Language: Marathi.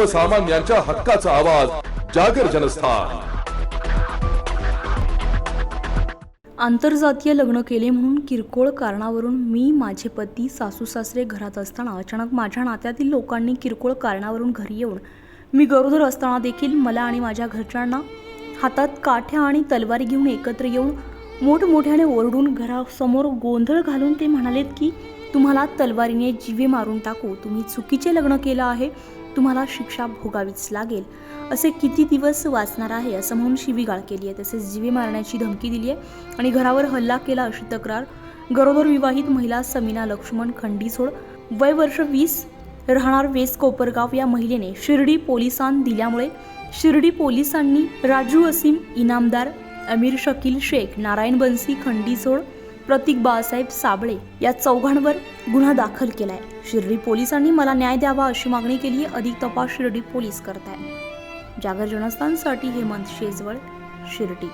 सर्वसामान्यांच्या हक्काचा आवाज जागर जनस्थान. आंतरजातीय लग्न केले म्हणून किरकोळ कारणावरून मी माझे पती सासू सासरे घरात असताना अचानक माझ्या नात्यातील लोकांनी किरकोळ कारणावरून घरी येऊन मी गरोदर असताना देखील मला आणि माझ्या घरच्यांना हातात काठ्या आणि तलवारी घेऊन एकत्र येऊन मोठमोठ्याने ओरडून घरासमोर गोंधळ घालून ते म्हणालेत की तुम्हाला तलवारीने जीवे मारून टाकू. तुम्ही चुकीचे लग्न केलं आहे. तुम्हाला शिक्षा भोगावीच लागेल. असे किती दिवस वाचणार आहे असं म्हणून शिवीगाळ केली आहे. तसेच जीवे मारण्याची धमकी दिली आहे. आणि घरावर हल्ला केला अशी तक्रार गरोदर विवाहित महिला समीना लक्ष्मण खंडीसोड वय वर्ष वीस राहणार वेस कोपरगाव या महिलेने शिर्डी पोलिसांत दिल्यामुळे शिर्डी पोलिसांनी राजू असीम इनामदार अमीर शकील शेख नारायण बन्सी खंडीसोड प्रतीक बाळासाहेब साबळे या चौघांवर गुन्हा दाखल केलाय. शिर्डी पोलिसांनी मला न्याय द्यावा अशी मागणी केली अधिक तपास शिर्डी पोलीस करताय जागर जनस्थानसाठी हेमंत शेजवळ शिर्डी.